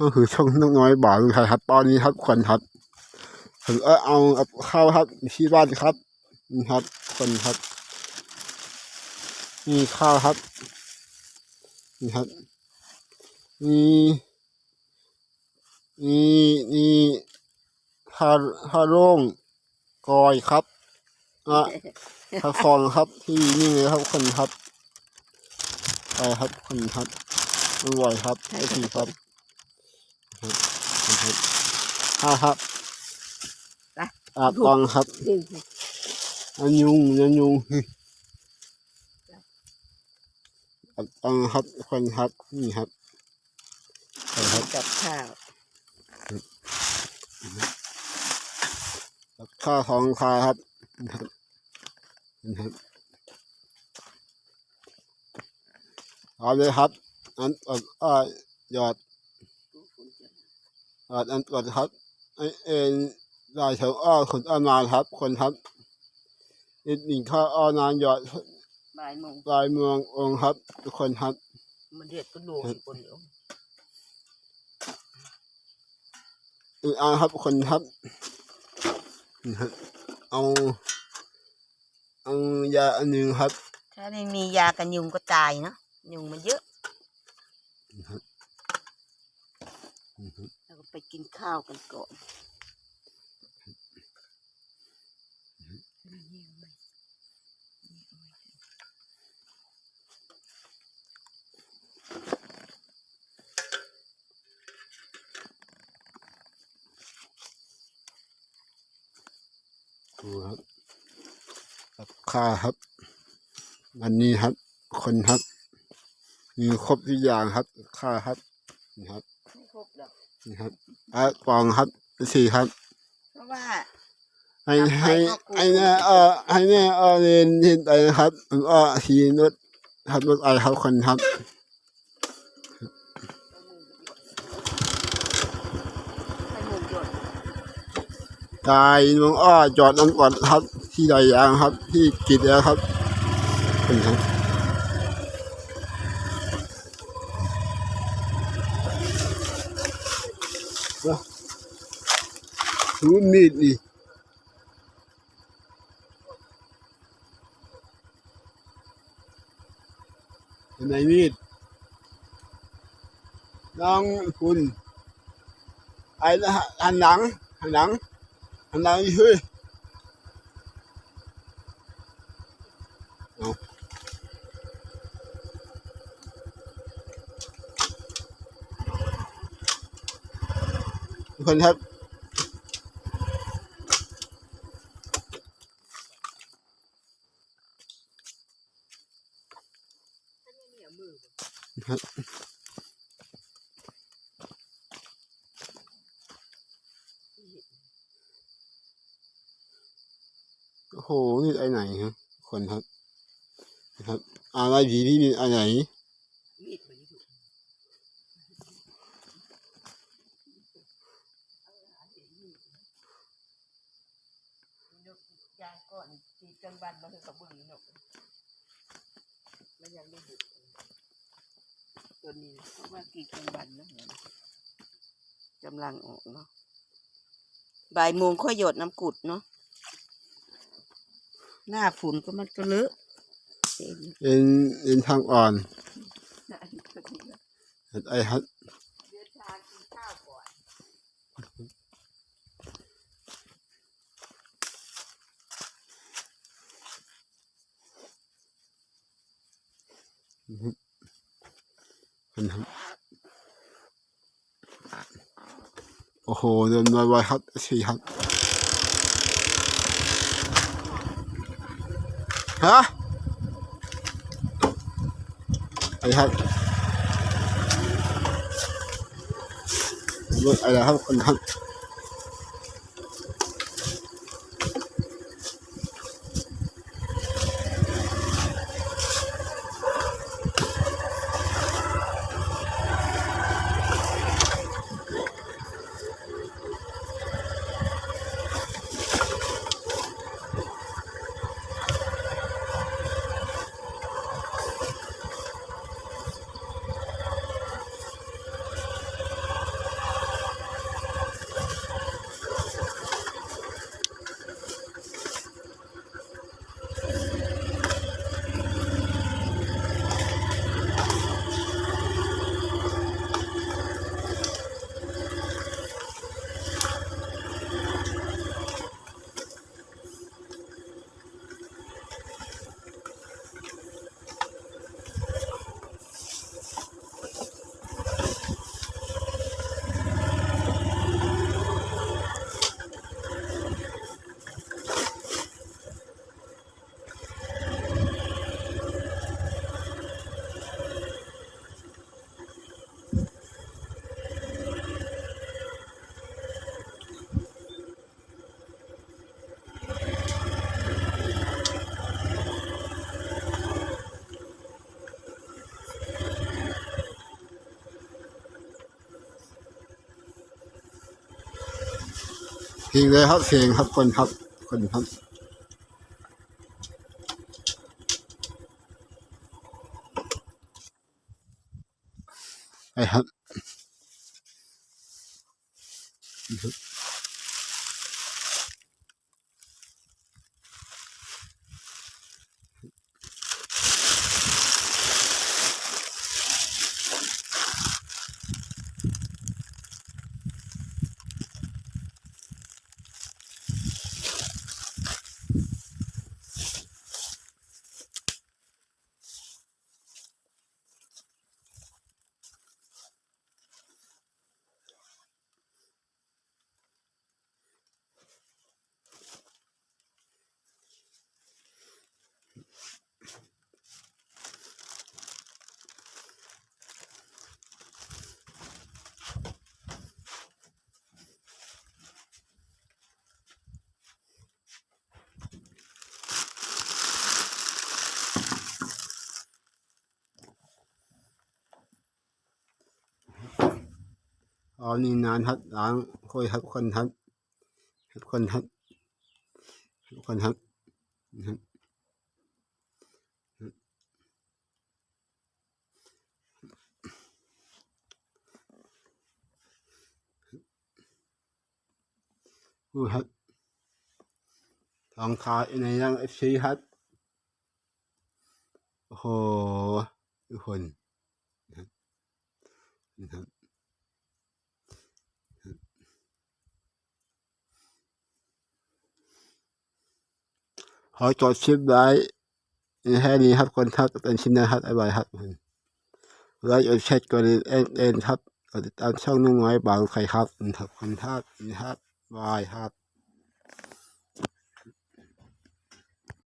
ก็คือช่องน้องน้อยบ่าวลุงชัยครับตอนนี้ครับคนครับผมเอาเอาเอาข้าวครับที่บ้านครับนี่ครับคนครับนี่ข้าวครับนี่ครับนี่นี่นี่ข้าวข้าวโล่งกอยครับอะข้าวฟองครับที่นี่เลยครับคนครับไปครับคนครับอร่อยครับไอทีครับ ครับห้าครับไปอาบตองครับดึงอันยุงอันยุงอาบตองครับคนครับนี่ครับไปครับกับข้าวข้าวของคาครับนี่ครับนี่ครับเอาเลยครับอันอ่อนอ้อยหยอด หยอดอันก่อนครับไอเอ็นลายเฉาอ้อคนอ้อนานครับ คนครับอีกหนึ่งข้าวอ้อนานหยอดบ่ายโมงลายเมืององค์ครับ ทุกคนครับ มันเด็ดก็ดูอีกคนเดียวอีกอันครับทุกคนครับนี่ครับ เอาเอายาอันหนึ่งครับ ถ้าไม่มียากันยุงก็ตายเนาะยุงมันเยอะ ครับอือฮึ แล้วก็ ไปกินข้าวกันก่อนดูครับกับข้าครับอันนี้ครับ คนครับ มีครบทุกอย่างครับ ข้าครับนี่ครับ นี่ครับอะกล่องครับสี่ครับเพราะว่า ให้ทำไปให้ก็กลัวให้แน่เออให้แน่เออเรียนที่ไหนนะครับผมก็ขี่รถขับรถไอครับคนครับให้หมูหยดกายน้องอ้อจอดน้ำก่อนครับ ที่ใดยางครับ ที่กิดแล้วครับคนครับ ถือมีดนี่เป็นมีดน้องคุณไอ้หันหลังหันหลังหันหลังเฮ้ยเอาทุกคนครับครับ โอ้โหนี่ไอ้ไหนครับคนครับนะครับอะไรผีที่นี่ไอ้ไหนมีดมันอยู่ยาก่อนตีจังบันมันถึงกับบึ้งเนาะมันยังไม่หยุดตัวนี้เพราะว่ากี่จังบันนะเนี่ยกำลังออกเนาะบ่ายโมงค่อยหยดน้ำกุดเนาะ หน้าฝุ่นก็มันก็เลอะเต็นเป็นทางอ่อนหน้าอีกคนนี้ไอ้ครับเดือนชากินข้าวก่อนคนครับโอ้โหเดินไวๆครับสี่ครับ ฮะไอ้ครับ ริงเลยครับเสียงครับคนครับคนครับไปครับ อ๋อนี่นานครับล้างคุยครับคนครับครับคนครับครับคนครับนะครับดูครับทองคาในยังเอฟซีครับโอ้โหทุกคนนะครับนะครับ ขอจดชิปไว้แค่นี้ครับคนทักเป็นชิปนะครับอร่อยครับไลค์กดแชร์กดเอ็นเอ็นครับกดติดตามช่องนุ่งน้อยบางใครครับขอบคุณครับนี่ครับบายครับ